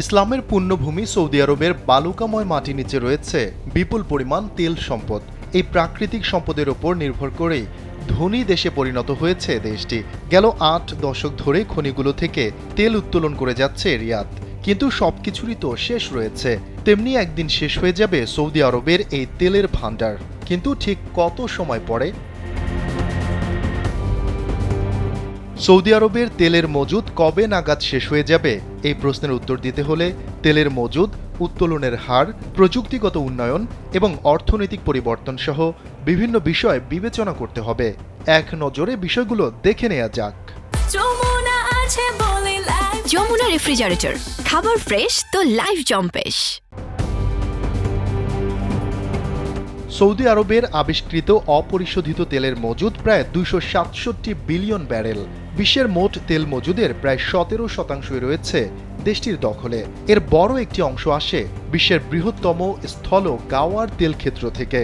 ইসলামের পুণ্যভূমি সৌদি আরবের বালুকাময় মাটি নিচে রয়েছে বিপুল পরিমাণ তেল সম্পদ। এই প্রাকৃতিক সম্পদের ওপর নির্ভর করেই ধনী দেশে পরিণত হয়েছে দেশটি। গেল আট দশক ধরে খনিগুলো থেকে তেল উত্তোলন করে যাচ্ছে রিয়াদ। কিন্তু সবকিছুরই তো শেষ রয়েছে। তেমনি একদিন শেষ হয়ে যাবে সৌদি আরবের এই তেলের ভাণ্ডার। কিন্তু ঠিক কত সময় পরে? সৌদি আরবের তেলের মজুদ কবে নাগাদ শেষ হয়ে যাবে? এই প্রশ্নের উত্তর দিতে হলে তেলের মজুদ উত্তোলনের হার প্রযুক্তিগত উন্নয়ন এবং অর্থনৈতিক পরিবর্তন সহ বিভিন্ন বিষয় বিবেচনা করতে হবে। এক নজরে বিষয়গুলো দেখে নেওয়া যাক। যমুনা রেফ্রিজারেটর। খাবার ফ্রেশ তো লাইফ জম্পেশ। সৌদি আরবের আবিষ্কৃত অপরিশোধিত তেলের মজুদ প্রায় দুইশো সাতষট্টি বিলিয়ন ব্যারেল। বিশ্বের মোট তেল মজুদের প্রায় সতেরো শতাংশই রয়েছে দেশটির দখলে। এর বড় একটি অংশ আসে বিশ্বের বৃহত্তম স্থল গাওয়ার তেল ক্ষেত্র থেকে।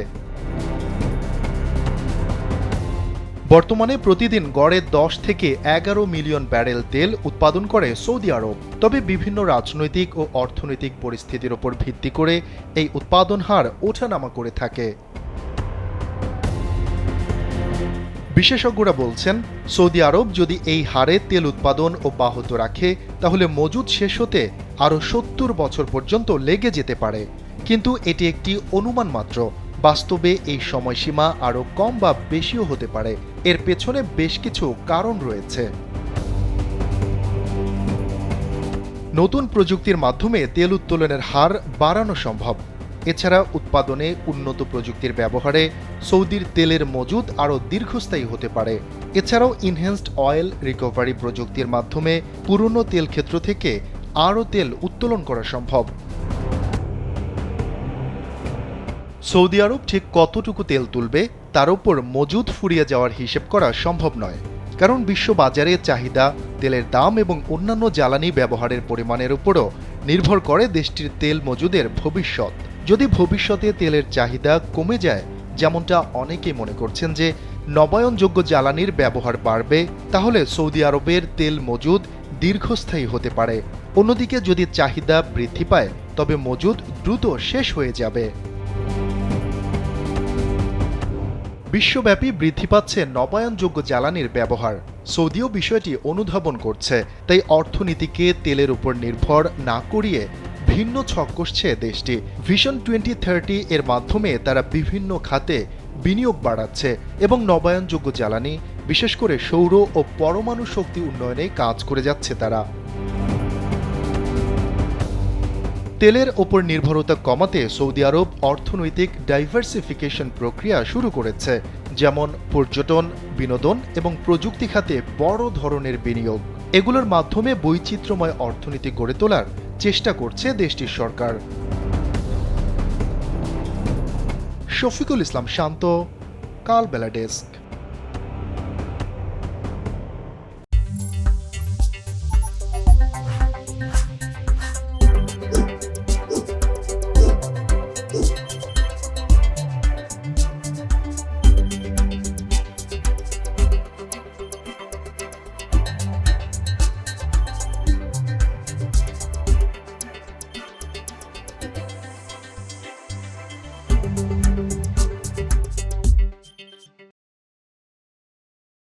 বর্তমানে প্রতিদিন গড়ে দশ থেকে এগারো মিলিয়ন ব্যারেল তেল উৎপাদন করে সৌদি আরব। তবে বিভিন্ন রাজনৈতিক ও অর্থনৈতিক পরিস্থিতির ওপর ভিত্তি করে এই উৎপাদন হার ওঠানামা করে থাকে। বিশেষজ্ঞরা বলছেন, সৌদি আরব যদি এই হারে তেল উৎপাদন অব্যাহত রাখে, তাহলে মজুদ শেষ হতে আরও সত্তর বছর পর্যন্ত লেগে যেতে পারে। কিন্তু এটি একটি অনুমান মাত্র। বাস্তবে এই সময়সীমা আরও কম বা বেশিও হতে পারে। এর পেছনে বেশ কিছু কারণ রয়েছে। নতুন প্রযুক্তির মাধ্যমে তেল উত্তোলনের হার বাড়ানো সম্ভব। এছাড়া উৎপাদনে উন্নত প্রযুক্তির ব্যবহারে সৌদির তেলের মজুদ আরও দীর্ঘস্থায়ী হতে পারে। এছাড়াও ইনহ্যান্সড অয়েল রিকভারি প্রযুক্তির মাধ্যমে পুরনো তেল ক্ষেত্র থেকে আরও তেল উত্তোলন করা সম্ভব। সৌদি আরব ঠিক কতটুকু তেল তুলবে তার উপর মজুদ ফুরিয়ে যাওয়ার হিসেব করা সম্ভব নয়। কারণ বিশ্ব বাজারে চাহিদা, তেলের দাম এবং অন্যান্য জ্বালানি ব্যবহারের পরিমাণের উপরও নির্ভর করে দেশটির তেল মজুদের ভবিষ্যৎ। যদি ভবিষ্যতে তেলের চাহিদা কমে যায়, যেমনটা অনেকেই মনে করছেন যে নবায়নযোগ্য জ্বালানির ব্যবহার বাড়বে, তাহলে সৌদি আরবের তেল মজুদ দীর্ঘস্থায়ী হতে পারে। অন্যদিকে যদি চাহিদা বৃদ্ধি পায়, তবে মজুদ দ্রুত শেষ হয়ে যাবে। বিশ্বব্যাপী বৃদ্ধি পাচ্ছে নবায়নযোগ্য জ্বালানির ব্যবহার। সৌদিও বিষয়টি অনুধাবন করছে, তাই অর্থনীতিকে তেলের উপর নির্ভর না করিয়ে ভিন্ন ছক কষছে দেশটি। ভিশন টোয়েন্টি থার্টি এর মাধ্যমে তারা বিভিন্ন খাতে বিনিয়োগ বাড়াচ্ছে এবং নবায়নযোগ্য জ্বালানি, বিশেষ করে সৌর ও পরমাণু শক্তি উন্নয়নে কাজ করে যাচ্ছে তারা। তেলের ওপর নির্ভরতা কমাতে সৌদি আরব অর্থনৈতিক ডাইভার্সিফিকেশন প্রক্রিয়া শুরু করেছে, যেমন পর্যটন, বিনোদন এবং প্রযুক্তি খাতে বড় ধরনের বিনিয়োগ। এগুলোর মাধ্যমে বৈচিত্র্যময় অর্থনীতি গড়ে তোলার চেষ্টা করছে দেশটির সরকার। শফিকুল ইসলাম শান্ত কাল বেলা ডেস্ক।